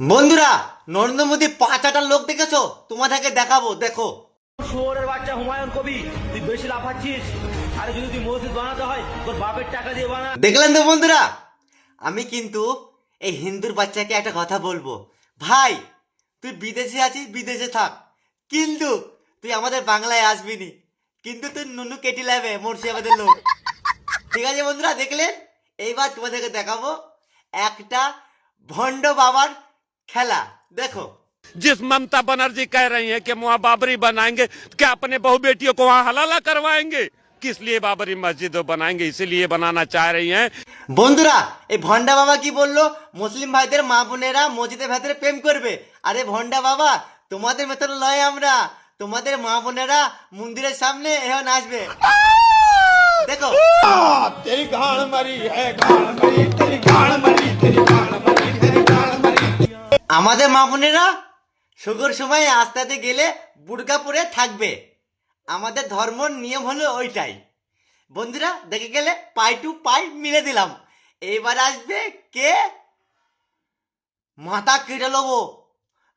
বন্ধুরা নরেন্দ্র মোদী পাঁচ আটার লোক দেখেছ? তোমাদেরকে দেখাবো দেখো। শুয়োরের বাচ্চা হুমায়ুন কবি তুই বেশি লাফাচ্ছিস? আরে যদি তুই মসজিদ বানাতে হয় তোর বাপের টাকা দিয়ে বানা। দেখলেন তো বন্ধুরা? আমি কিন্তু এই হিন্দুর বাচ্চাকে একটা কথা বলব। ভাই তুই বিদেশে আছিস বিদেশে থাক। কিন্তু তুই আমাদের বাংলায় আসবি নি। কিন্তু তুই নুনু কেটে লাবে মুর্শিদাবাদের লোক। ঠিক আছে বন্ধুরা দেখলেন? এইবার তোমাদেরকে দেখাবো। একটা ভণ্ড বাবার খেলা দেখো जिस ममता बनर्जी कह रही हैं कि वहाँ बाबरी बनाएंगे क्या अपने बहु बेटियों को वहाँ हलाला करवाएंगे किस लिए बाबरी मस्जिद बनाएंगे इसीलिए बनाना चाह रही हैं বন্ধুরা এই ভন্ডা বাবা কি বললো মুসলিম ভাইদের মা বোনেরা মসজিদের ভেতরে প্রেম করবে আরে ভন্ডা বাবা তোমাদের ভেতর লয় আমরা তোমাদের মা বোনেরা মন্দিরের সামনে এখন আসবে দেখো तेरी गाड़ मरी है गाड़ मरी तेरी गाड़ मरी तेरी गाड़ मरी तेरी गाड़ मरी আমাদের মা বোনেরা সুগর সময় আস্তাতে গেলে বুড়কা পরে থাকবে আমাদের ধর্ম নিয়ম হলো ওইটাই বন্ধুরা দেখে গেলে পাই টু পাই মিলে দিলাম এইবার আসবে কে মাথা কেটে নেবো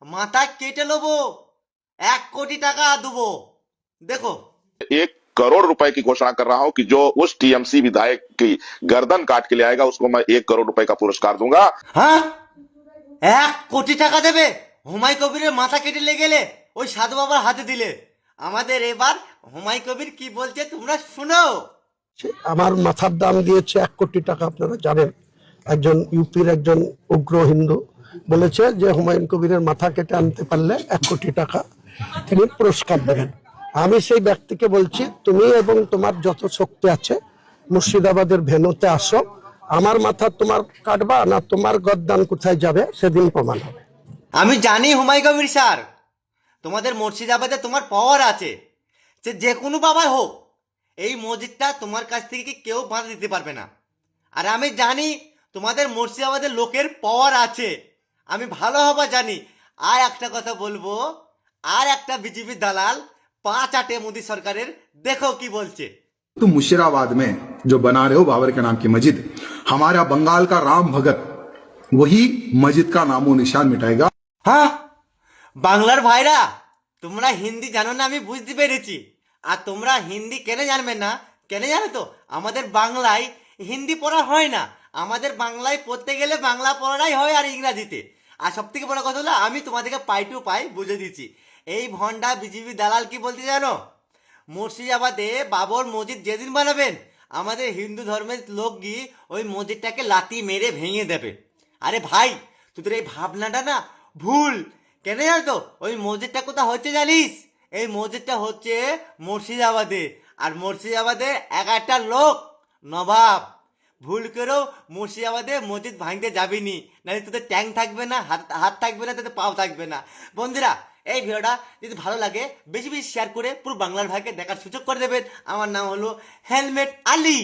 মাথা কেটে নেবো এক কোটি টাকা দেবো দেখো एक करोड़ रुपए की घोषणा कर रहा हूं कि जो उस टीएमसी विधायक की गर्दन काट के ले आएगा उसको मैं एक करोड़ रुपए का पुरस्कार दूंगा হ্যাঁ এক কোটি টাকা দেবে। হুমাই কবিরের মাথা কেটে লেগে গেলে ওই সাধু বাবার হাতে দিলে। আমাদের এবার হুমাই কবির কি বলছে তোমরা শুনো। আমার মাথার দাম দিয়েছে এক কোটি টাকা, আপনারা জানেন। একজন ইউপির একজন উগ্র হিন্দু বলেছে যে হুমায়ুন কবিরের মাথা কেটে আনতে পারলে এক কোটি টাকা তিনি পুরস্কার দেবেন। আমি সেই ব্যক্তিকে বলছি, তুমি এবং তোমার যত শক্তি আছে, মুর্শিদাবাদের ভেনুতে আসো আমার মাথা তোমার কাটবা না তোমার গদ্দান কোথায় যাবে? সেদিন প্রমাণ হবে। আমি জানি হুমাই কবির স্যার। তোমাদের মুর্শিদাবাদে তোমার পাওয়ার আছে। সে যে কোনো বাবাই হোক, এই মসজিদটা তোমার কাছ থেকে কেউ বাঁধা দিতে পারবে না। আর আমি জানি তোমাদের মুর্শিদাবাদের লোকের পাওয়ার আছে। আমি ভালো হবা জানি। আর একটা কথা বলব, আর একটা বিজেপি দালাল পাঁচ আটে মোদী সরকারের, দেখো কি বলছে। तुम मुशीराबाद में जो बना रहे हो बाबर के नाम की मस्जिद हमारा बंगाल का राम भगत वही मस्जिद का नामो निशान मिटाएगा হ্যাঁ বাংলার ভাইরা তোমরা হিন্দি জানো না আমি বুঝতে পেরেছি আর তোমরা হিন্দি কেন জানবে না কেন জানো তো আমাদের বাংলায় হিন্দি পড়া হয় না আমাদের বাংলায় পড়তে গেলে বাংলা পড়াটাই হয় আর ইংরাজিতে আর সব থেকে বড় কথা হলো আমি তোমাদেরকে পাই টু পাই বুঝে দিচ্ছি এই ভন্ডা বিজেপি দালাল কি বলতে জানো মুর্শিদাবাদে বাবর মসজিদ যেদিন বানাবেন, আমাদের হিন্দু ধর্মের লোক গিয়ে ওই মসজিদটাকে লাতি মেরে ভেঙে দেবে। আরে ভাই, তোদের এই ভাবনাটা না ভুল। কেন জানো ওই মসজিদটা কোথাও হচ্ছে জানিস? এই মসজিদটা হচ্ছে মুর্শিদাবাদে, আর মুর্শিদাবাদে এক একটা লোক নবাব। ভুল করেও মুর্শিদাবাদে মসজিদ ভাঙতে যাবিনি। নাহলে তোদের ট্যাং থাকবে না, হাত হাত থাকবে না, তোদের পাও থাকবে না। বন্ধুরা এই ভিডিওটা যদি ভালো লাগে, বেশি বেশি শেয়ার করে পুরো বাংলার ভাইকে দেখার সুযোগ করে দেবেন। আমার নাম হলো হেলমেট আলী